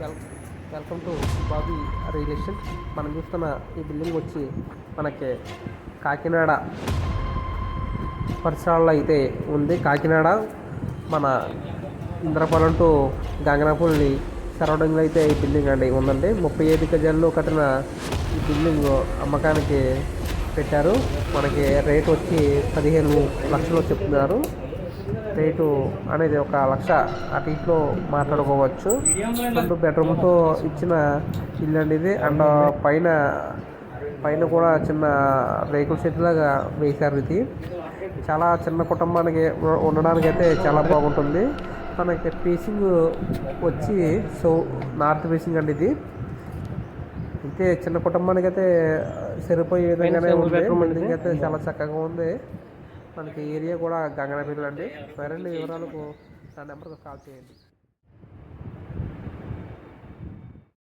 Well welcome to Bobby real estate. మనం చూస్తున్న ఈ బిల్డింగ్ వచ్చి మనకి కాకినాడ పరిసరాల్లో అయితే ఉంది. కాకినాడ మన ఇంద్రపాలెం టు గంగనాపల్లి సరౌండింగ్లో అయితే ఈ బిల్డింగ్ అండి ఉందండి. ముప్పై ఐదు గజాల్లో కట్టిన ఈ బిల్డింగ్ అమ్మకానికి పెట్టారు. మనకి రేట్ వచ్చి పదిహేను లక్షలు చెప్తున్నారు. రేటు అనేది ఒక లక్ష అటు ఇట్లో మాట్లాడుకోవచ్చు. రెండు బెడ్రూమ్తో ఇచ్చిన ఇల్లు అండి ఇది. అండ్ పైన పైన కూడా చిన్న రేకుల షెడ్ లాగా వేశారు ఇది. చాలా చిన్న కుటుంబానికి ఉండడానికి అయితే చాలా బాగుంటుంది. మనకి ఫేసింగ్ వచ్చి సో నార్త్ ఫేసింగ్ అండి ఇది. అయితే చిన్న కుటుంబానికి అయితే సరిపోయే విధంగానే ఉంది. అయితే చాలా చక్కగా ఉంది. మనకి ఏరియా కూడా గంగనపల్లి అండి. మరిన్ని వివరాలకు నా నెంబర్కి కాల్ చేయండి.